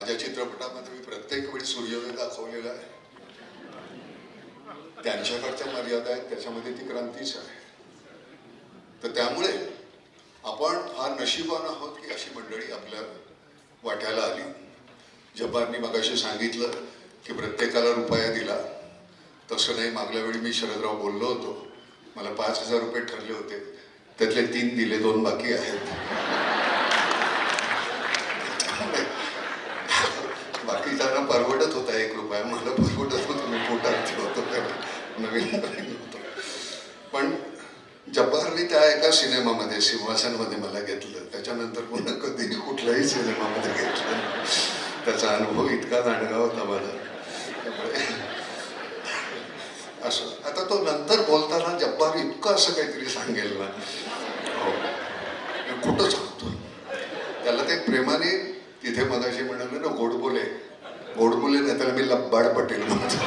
माझ्या चित्रपटामध्ये मी प्रत्येक वेळी सूर्योदय दाखवलेला आहे. त्यांच्याकडच्या मर्यादा आहेत त्याच्यामध्ये ती क्रांतीच आहे. तर त्यामुळे आपण फार नशिबान आहोत की अशी मंडळी आपल्या वाट्याला आली. जब्बारनी मगाशी सांगितलं की प्रत्येकाला रुपया दिला. तसं नाही मागल्या वेळी मी शरदराव बोललो होतो. मला पाच हजार रुपये ठरले होते. त्यातले तीन दिले दोन बाकी आहेत. नवीन होतो पण जब्बारने त्या एका सिनेमामध्ये सिंहासनमध्ये मला घेतलं. त्याच्यानंतर पुन्हा कधी कुठल्याही सिनेमामध्ये घेतलं त्याचा अनुभव इतका दांडगा होता मला. त्यामुळे असं. आता तो नंतर बोलताना जब्बार इतकं असं काहीतरी सांगेल ना. हो. मी कुठं सांगतो. त्याला ते प्रेमाने तिथे मगाशी म्हणाले ना गोडबोले गोडबोले नाही त्याला मी लब्बाड पटेल म्हणतो